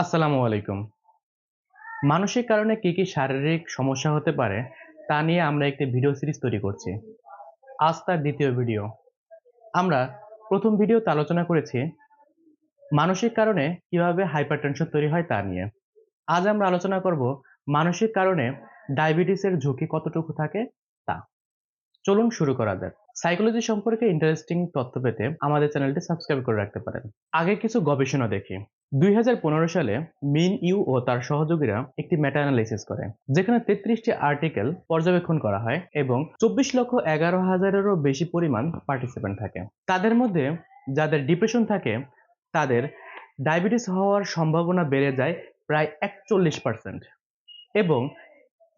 আসসালামু আলাইকুম। মানসিক কারণে কি কি শারীরিক সমস্যা হতে পারে, তা নিয়ে আমরা একটি ভিডিও সিরিজ তৈরি করছি। আজ তার দ্বিতীয় ভিডিও। আমরা প্রথম ভিডিওতে আলোচনা করেছি মানসিক কারণে কীভাবে হাইপারটেনশন তৈরি হয় তা নিয়ে। আজ আমরা আলোচনা করব মানসিক কারণে ডায়াবেটিসের ঝুঁকি কতটুকু থাকে তা। চলুন শুরু করা যাক। সাইকোলজি সম্পর্কে ইন্টারেস্টিং তথ্য পেতে আমাদের চ্যানেলটি সাবস্ক্রাইব করে রাখতে পারেন। আগে কিছু গবেষণা দেখি। দুই হাজার পনেরো সালে মিন ইউ ও তার সহযোগীরা একটি মেটা অ্যানালাইসিস করে, যেখানে তেত্রিশটি আর্টিকেল পর্যবেক্ষণ করা হয় এবং চব্বিশ লক্ষ এগারো হাজারেরও বেশি পরিমাণ পার্টিসিপেন্ট থাকে। তাদের মধ্যে যাদের ডিপ্রেশন থাকে, তাদের ডায়াবেটিস হওয়ার সম্ভাবনা বেড়ে যায় প্রায় একচল্লিশ পার্সেন্ট এবং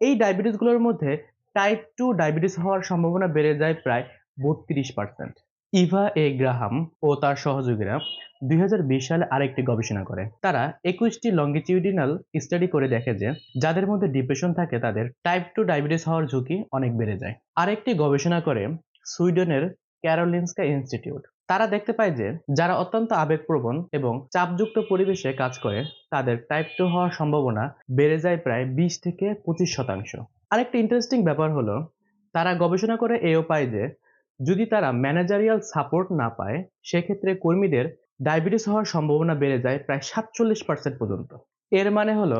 এই ডায়াবেটিসগুলোর মধ্যে টাইপ টু ডায়াবেটিস হওয়ার সম্ভাবনা বেড়ে যায় প্রায় বত্রিশ পার্সেন্ট ইভা এ গ্রাহাম ও তার সহযোগীরা দুই হাজার বিশ সালে আরেকটি গবেষণা করে। তারা একুশটি লঙ্গিটিউডিনাল স্টাডি করে দেখে যে যাদের মধ্যে ডিপ্রেশন থাকে তাদের টাইপ টু ডায়াবেটিস হওয়ার ঝুঁকি অনেক বেড়ে যায়। আরেকটি গবেষণা করে সুইডেনের ক্যারোলিনস্কা ইনস্টিটিউট। তারা দেখতে পায় যে যারা অত্যন্ত আবেগপ্রবণ এবং চাপযুক্ত পরিবেশে কাজ করে, তাদের টাইপ টু হওয়ার সম্ভাবনা বেড়ে যায় প্রায় বিশ থেকে পঁচিশ শতাংশ। আরেকটি ইন্টারেস্টিং ব্যাপার হলো, তারা গবেষণা করে এও পায় যে, যদি তারা ম্যানেজারিয়াল সাপোর্ট না পায়, সেক্ষেত্রে কর্মীদের ডায়াবেটিস হওয়ার সম্ভাবনা বেড়ে যায় প্রায় সাতচল্লিশ পার্সেন্ট পর্যন্ত। এর মানে হলো,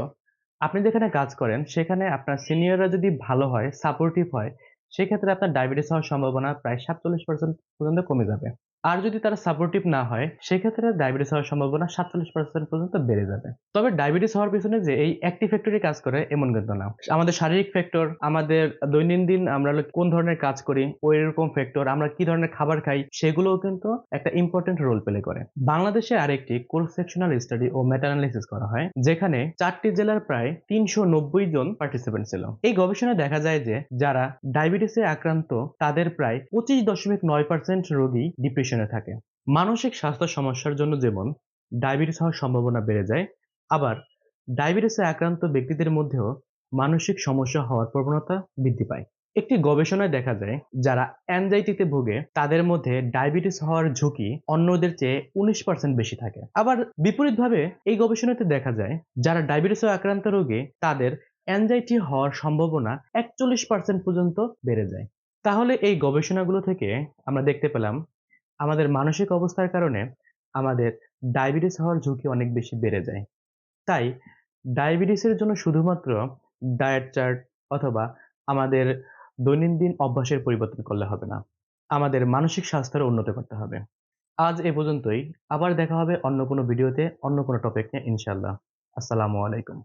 আপনি যেখানে কাজ করেন, সেখানে আপনার সিনিয়ররা যদি ভালো হয় সাপোর্টিভ হয়, সেক্ষেত্রে আপনার ডায়াবেটিস হওয়ার সম্ভাবনা প্রায় সাতচল্লিশ পার্সেন্ট পর্যন্ত কমে যাবে। আর যদি তারা সাপোর্টিভ না হয়, সেক্ষেত্রে ডায়াবেটিস হওয়ার সম্ভাবনা সাতচল্লিশ পার্সেন্ট পর্যন্ত বেড়ে যাবে। তবে ডায়াবেটিস হওয়ার পিছনে যে এই একটি ফ্যাক্টরই কাজ করে, এমন কিন্তু না। আমাদের শারীরিক ফ্যাক্টর আমাদের দৈনন্দিন আমরা কোন ধরনের কাজ করি ওই রকম ফ্যাক্টর আমরা কি ধরনের খাবার খাই, সেগুলোও কিন্তু একটা ইম্পর্টেন্ট রোল প্লে করে। বাংলাদেশে আরেকটি কোর্স সেকশনাল স্টাডি ও মেটানালিসিস করা হয়, যেখানে চারটি জেলার প্রায় তিনশো নব্বই জন পার্টিসিপেন্ট ছিল। এই গবেষণায় দেখা যায় যে যারা ডায়াবেটিসে আক্রান্ত, তাদের প্রায় পঁচিশ দশমিক নয় পার্সেন্ট রোগী ডিপ্রেশনে থাকে। মানসিক স্বাস্থ্য সমস্যার জন্য যেমন ডায়াবেটিস হওয়ার সম্ভাবনা বেড়ে যায়, আবার ডায়াবেটিসে আক্রান্ত ব্যক্তিদের মধ্যেও মানসিক সমস্যা হওয়ার প্রবণতা বৃদ্ধি পায়। একটি গবেষণায় দেখা যায়, যারা অ্যানজাইটিতে ভোগে, তাদের মধ্যে ডায়াবেটিস হওয়ার ঝুঁকি অন্যদের চেয়ে উনিশ পার্সেন্ট বেশি থাকে। আবার বিপরীতভাবে এই গবেষণাতে দেখা যায়, যারা ডায়াবেটিসে আক্রান্ত রোগী, তাদের অ্যানজাইটি হওয়ার সম্ভাবনা একচল্লিশ পার্সেন্ট পর্যন্ত বেড়ে যায়। তাহলে এই গবেষণাগুলো থেকে আমরা দেখতে পেলাম আমাদের মানসিক অবস্থার কারণে আমাদের ডায়াবেটিস হওয়ার ঝুঁকি অনেক বেশি বেড়ে যায়। তাই ডায়াবেটিসের জন্য শুধুমাত্র ডায়েট চার্ট অথবা আমাদের দৈনন্দিন অভ্যাসের পরিবর্তন করলে হবে না। আমাদের মানসিক স্বাস্থ্যের উন্নতি করতে হবে। আজ এ পর্যন্তই। আবার দেখা হবে অন্য কোনো ভিডিওতে, অন্য কোনো টপিক নিয়ে ইনশাল্লাহ আসসালামু আলাইকুম।